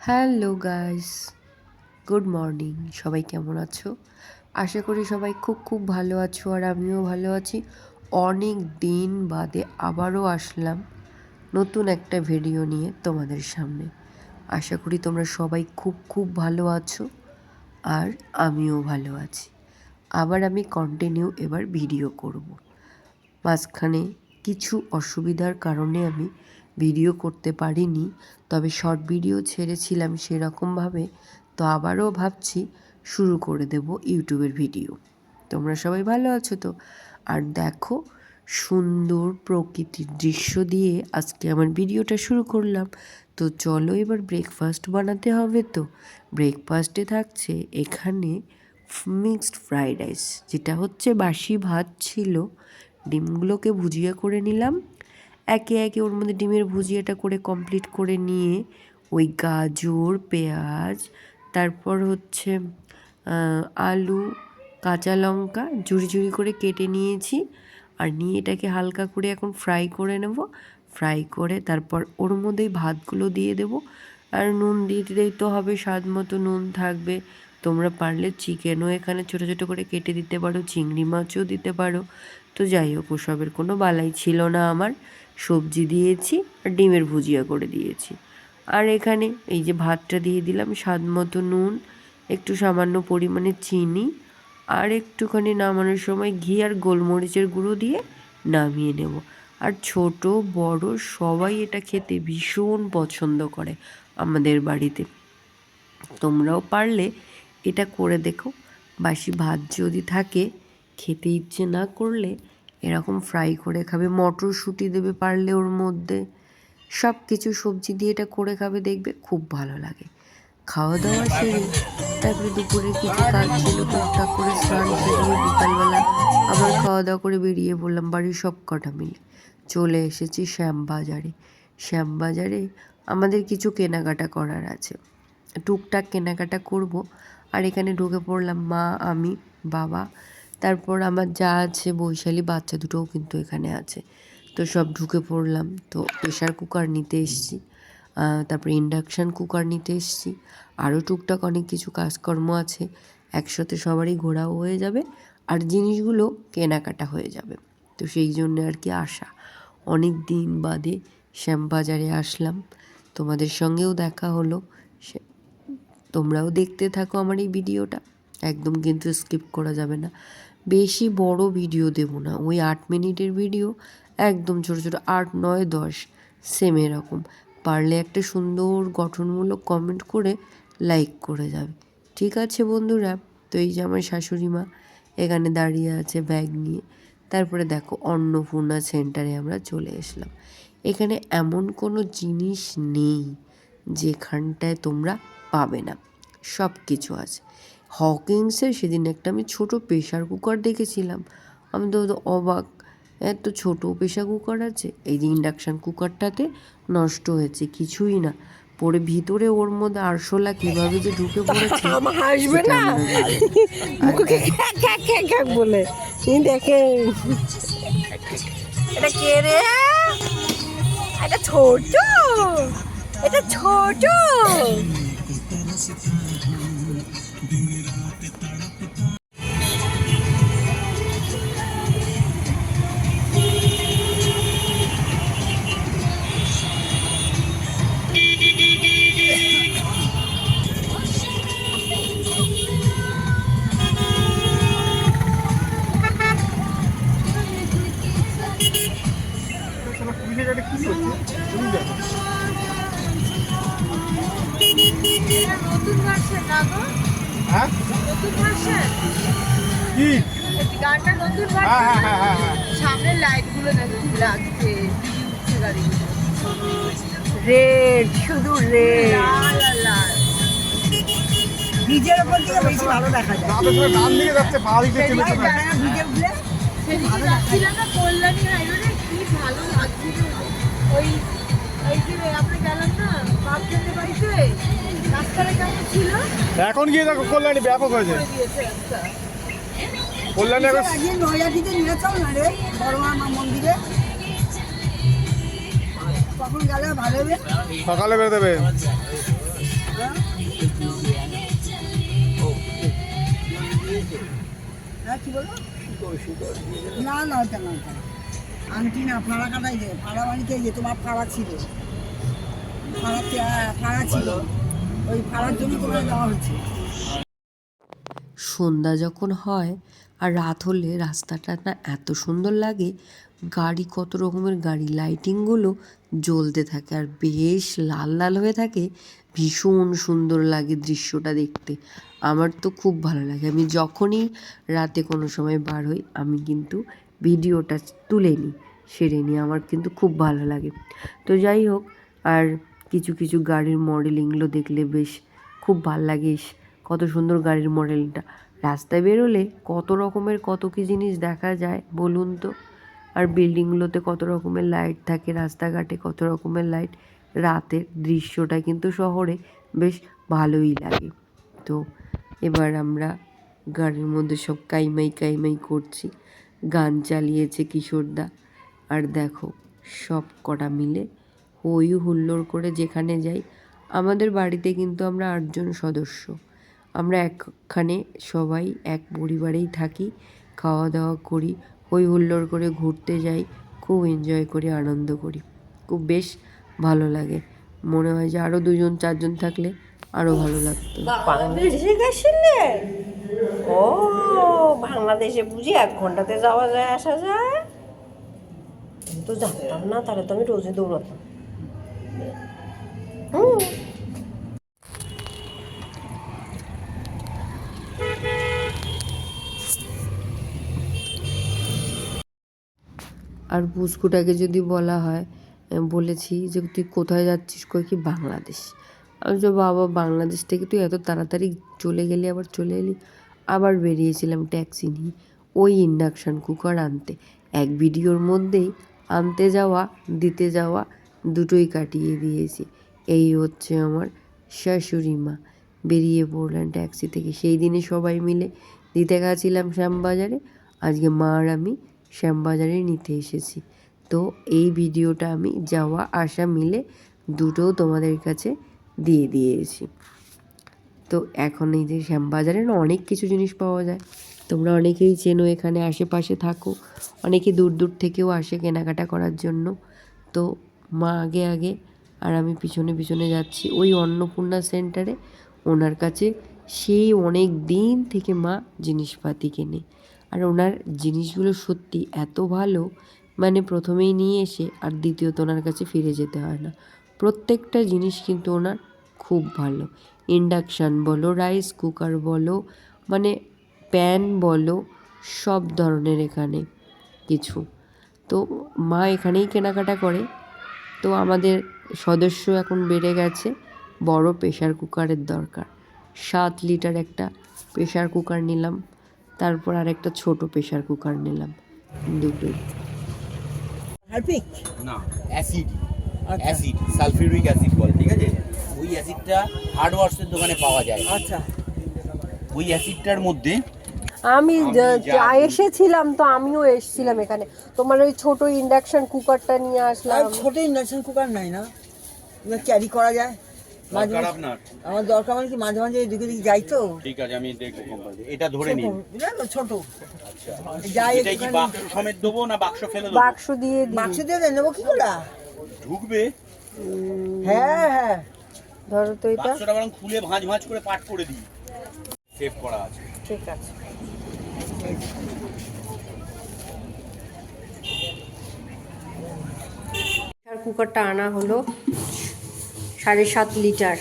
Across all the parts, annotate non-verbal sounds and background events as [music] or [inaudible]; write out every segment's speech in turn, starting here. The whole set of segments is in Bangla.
হ্যালো গাইস গুড মর্নিং সবাই কেমন আছো? আশা করি সবাই খুব খুব ভালো আছো আর আমিও ভালো আছি। অনেক দিন বাদে আবারও আসলাম নতুন একটা ভিডিও নিয়ে তোমাদের সামনে। আশা করি তোমরা সবাই খুব খুব ভালো আছো আর আমিও ভালো আছি। আবার আমি কন্টিনিউ এবার ভিডিও করব। মাঝখানে কিছু অসুবিধার কারণে আমি ভিডিও করতে পারিনি, তবে শর্ট ভিডিও ছেড়েছিলাম সেরকমভাবে, তো আবারও ভাবছি শুরু করে দেব ইউটিউবের ভিডিও তোমরা সবাই ভালো আছো তো? আর দেখো, সুন্দর প্রকৃতির দৃশ্য দিয়ে আজকে আমার ভিডিওটা শুরু করলাম। তো চলো এবার ব্রেকফাস্ট বানাতে হবে তো। ব্রেকফাস্টে থাকছে এখানে মিক্সড ফ্রাইড রাইস যেটা হচ্ছে বাসি ভাত ছিল। ডিমগুলোকে ভুজিয়া করে নিলাম। একে একে ওর মধ্যে ডিমের ভুজিয়াটা করে কমপ্লিট করে নিয়ে ওই গাজর, পেঁয়াজ, তারপর হচ্ছে আলু, কাঁচা লঙ্কা ঝুড়ি ঝুড়ি করে কেটে নিয়েছি। আর নিয়ে এটাকে হালকা করে এখন ফ্রাই করে নেব। ফ্রাই করে তারপর ওর মধ্যেই ভাতগুলো দিয়ে দেব। আর নুন দিয়ে দিতেই তো হবে, স্বাদ মতো নুন থাকবে। তোমরা পারলে চিকেনও এখানে ছোটো ছোটো করে কেটে দিতে পারো, চিংড়ি মাছও দিতে পারো। তো যাই হোক, ওসবের কোনো বালাই ছিল না আমার। সবজি দিয়েছি আর ডিমের ভুজিয়া করে দিয়েছি। আর এখানে এই যে ভাতটা দিয়ে দিলাম, স্বাদ মতো নুন, একটু সামান্য পরিমাণে চিনি আর একটুখানি নামানোর সময় ঘি আর গোলমরিচের গুঁড়ো দিয়ে নামিয়ে নেব। আর ছোট, বড় সবাই এটা খেতে ভীষণ পছন্দ করে আমাদের বাড়িতে। তোমরাও পারলে এটা করে দেখো। বাসি ভাত যদি থাকে খেতে ইচ্ছে না করলে এরকম ফ্রাই করে খাবে। মটরশুঁটি দেবে পারলে ওর মধ্যে। সব কিছু সবজি দিয়ে এটা করে খাবে, দেখবে খুব ভালো লাগে। খাওয়া দাওয়া সেরে তারপরে দুপুরে কিছু কাজ ছিল, টুকটাক করে স্নান সেরে বিকালবেলা আবার খাওয়া দাওয়া করে বেরিয়ে পড়লাম বাড়ির সব কটা মিলে। চলে এসেছি শ্যামবাজারে। শ্যামবাজারে আমাদের কিছু কেনাকাটা করার আছে। টুকটাক কেনাকাটা করব আর এখানে ঢুকে পড়লাম মা, আমি, বাবা তারপর আমার যা আছে, বৈশালী বাচ্চা দুটোও কিন্তু এখানে আছে। তো সব ঢুকে পড়লাম। তো প্রেশার কুকার নিতে এসছি। তারপরে ইন্ডাকশান কুকার নিতে এসছি। আরও টুকটাক অনেক কিছু কাজকর্ম আছে। একসাথে সবারই ঘোরাও হয়ে যাবে আর জিনিসগুলো কেনাকাটা হয়ে যাবে। তো সেই জন্য আর কি আসা অনেক দিন বাদে শ্যামবাজারে আসলাম। তোমাদের সঙ্গেও দেখা হলো। তোমরাও দেখতে থাকো আমার এই ভিডিওটা। একদম কিন্তু স্কিপ করা যাবে না। বেশি বড় ভিডিও দেবো না। ওই আট মিনিটের ভিডিও একদম ছোটো ছোটো, আট, নয়, দশ সেম এরকম। পারলে একটা সুন্দর গঠনমূলক কমেন্ট করে লাইক করে যাবে। ঠিক আছে বন্ধুরা, তো এই যে আমার শাশুড়ি মা এখানে দাঁড়িয়ে আছে ব্যাগ নিয়ে। তারপরে দেখো অন্নপূর্ণা সেন্টারে আমরা চলে এসলাম। এখানে এমন কোনো জিনিস নেই যেখানটায় তোমরা পাবে না। সব কিছু আছে। হকিংসের সেদিন একটা আমি ছোট প্রেশার কুকার দেখেছিলাম। আমি তো অবাক এত ছোট প্রেশার কুকার আছে এই যে ইন্ডাকশান কুকারটাতে নষ্ট হয়েছে কিছুই না। পরে ভিতরে ওর মধ্যে আরশোলা কীভাবে যে ঢুকে পড়েছে [laughs] আসবে না। [laughs] মুখে বলে। দেখে। এটা কে রে? এটা ছোট এটা ছোট নতুন ভার্সন না গো? হ্যাঁ? নতুন ভার্সন কি? গানটা নতুন ভার্সন হ্যাঁ হ্যাঁ হ্যাঁ সামনের লাইটগুলো নাকি লাগছে? গাড়িগুলো। রেড শুধু রেড লাল বীজের উপর থেকে বেশি ভালো দেখা যায়। সঙ্গে ডান দিকে যাচ্ছে পা দিকে চলে যাচ্ছে। যারা উঠলে সেদিকে যাচ্ছিলাম না কল্যাণী হাইরোডে কি ভালো লাগছিল। ওই ওই যে আমরা গেলাম না বাড়িতে? রাস্তাটা কেমন ছিল এখন গিয়ে দেখো কল্যাণী ব্যাপক হয়েছে। কল্যাণী এখন নিয়ে না রে মন্দিরে। গেলে ভালো হবে? সকালে বেরোতে হবে। হ্যাঁ, না না আন্টি না পাড়া কাটাই যে পাড়া বাড়িতে যে তোমার পাড়া ছিল। পাড়া পাড়া ছিল। সন্ধ্যা যখন হয় আর রাত হলে রাস্তাটা না এত সুন্দর লাগে, গাড়ি কত রকমের গাড়ি লাইটিংগুলো জ্বলতে থাকে আর বেশ লাল লাল হয়ে থাকে, ভীষণ সুন্দর লাগে দৃশ্যটা দেখতে। আমার তো খুব ভালো লাগে। আমি যখনই রাতে কোনো সময় বার হই, আমি কিন্তু ভিডিওটা তুলে নিই সেরে নিই আমার কিন্তু খুব ভালো লাগে। তো যাই হোক, আর কিছু কিছু গাড়ির মডেলিংগুলো দেখলে বেশ খুব ভালো লাগে। কত সুন্দর গাড়ির মডেলটা রাস্তায় বেরোলে কত রকমের কত কী জিনিস দেখা যায়, বলুন তো? আর বিল্ডিংগুলোতে কত রকমের লাইট থাকে, রাস্তাঘাটে কত রকমের লাইট রাতের দৃশ্যটা কিন্তু শহরে বেশ ভালোই লাগে। তো এবার আমরা গাড়ির মধ্যে সব কাইমাই কাইমাই করছি। গান চালিয়েছে কিশোরদা। আর দেখো সব কটা মিলে হই হুল্লোড় করে যেখানে যাই, আমাদের বাড়িতে কিন্তু আমরা আটজন সদস্য। আমরা একখানে সবাই, এক পরিবারেই থাকি খাওয়া দাওয়া করি, হই হুল্লোড় করে ঘুরতে যাই, খুব এনজয় করি, আনন্দ করি। খুব বেশ ভালো লাগে। মনে হয় যে আরও দুজন, চারজন থাকলে আরও ভালো লাগতো। বাংলাদেশে গেছিলে? ও, বাংলাদেশে বুঝি এক ঘন্টাতে যাওয়া যায়, আসা যায়? তো জানতাম না, তাহলে তো আমি দৌড়াতাম। আর পুস্কুটাকে যদি বলা হয় বলেছি যে তুই কোথায় যাচ্ছিস, কই কি বাংলাদেশ। আমি যে বাবা, বাংলাদেশ থেকে তুই এত তাড়াতাড়ি চলে গেলি, আবার চলে এলি? আবার বেরিয়েছিলাম ট্যাক্সি নিয়ে ওই ইন্ডাকশান কুকার আনতে। এক ভিডিওর মধ্যেই আনতে যাওয়া, দিতে যাওয়া দুটোই কাটিয়ে দিয়েছি। এই হচ্ছে আমার শাশুড়ি মা। বেরিয়ে পড়লেন ট্যাক্সি থেকে। সেই দিনে সবাই মিলে দিতে গেছিলাম শ্যামবাজারে। আজকে মা আর আমি শ্যামবাজারে নিতে এসেছি। তো এই ভিডিওটা আমি যাওয়া আসা মিলে দুটো তোমাদের কাছে দিয়ে দিয়েছি। তো এখন এই যে শ্যামবাজারে না অনেক কিছু জিনিস পাওয়া যায়। তোমরা অনেকেই চেনো এখানে আশেপাশে থাকো। অনেকে দূর দূর থেকেও আসে কেনাকাটা করার জন্য। তো মা আগে আগে, আর আমি পিছনে পিছনে যাচ্ছি ওই অন্নপূর্ণা সেন্টারে ওনার কাছে সেই অনেক দিন থেকে মা জিনিসপাতি কেনে। আর ওনার জিনিসগুলো সত্যি এত ভালো মানে প্রথমেই নিয়ে এসে আর দ্বিতীয়ত ওনার কাছে ফিরে যেতে হয় না। প্রত্যেকটা জিনিস কিন্তু ওনার খুব ভালো। ইন্ডাকশান বলো রাইস কুকার বলো মানে প্যান বলো, সব ধরনের এখানে কিছু। তো মা এখানেই কেনাকাটা করে। তো আমাদের সদস্য এখন বেড়ে গেছে বড় প্রেশার কুকারের দরকার। সাত লিটার একটা প্রেশার কুকার নিলাম তারপর আর একটা ছোট প্রেশার কুকার নিলাম দুটোই। হারপিক না অ্যাসিড। অ্যাসিড সালফিউরিক অ্যাসিড বলে ঠিক আছে? ওই অ্যাসিডটা হার্ডওয়ার্সের দোকানে পাওয়া যায়। আচ্ছা। ওই অ্যাসিডটার মধ্যে আমি যা- এসেছিলাম তো আমিও এসেছিলাম এখানে। তোমার ওই ছোট ইন্ডাকশন কুকারটা নিয়ে আসলাম। ছোট ইন্ডাকশন কুকার নাই না। ক্যারি করা যায়। মাঝে মাঝে আপনার। আমার দরকার মানে কি মাঝে মাঝে এদিকে দিকে যাই তো? ঠিক আছে আমি দেখব এটা ধরে তো, ছোট। যাই এটা কি বাক্স সমেত দেবো না বাক্স ফেলে দেবো? বাক্স দিয়ে দিই। বাক্স দিয়ে নেব কি করে? ঢুকবে? হ্যাঁ হ্যাঁ। ধরো তো এটা। বাক্সটা বরং খুলে ভাঁজ ভাঁজ করে পাট করে দিই। সেভ করা আছে। ঠিক আছে। কুকারটা আনা হলো সাড়ে সাত লিটার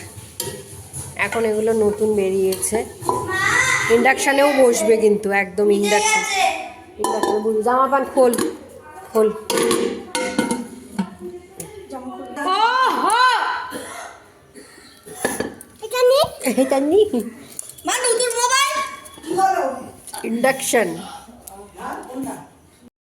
এখন এগুলো নতুন বেরিয়েছে। ইন্ডাকশানেও বসবে কিন্তু একদম ইন্ডাকশান ইন্ডাকশানে বসবে জামা প্যান্ট খোল খোল। এটা নি? ইন্ডাকশন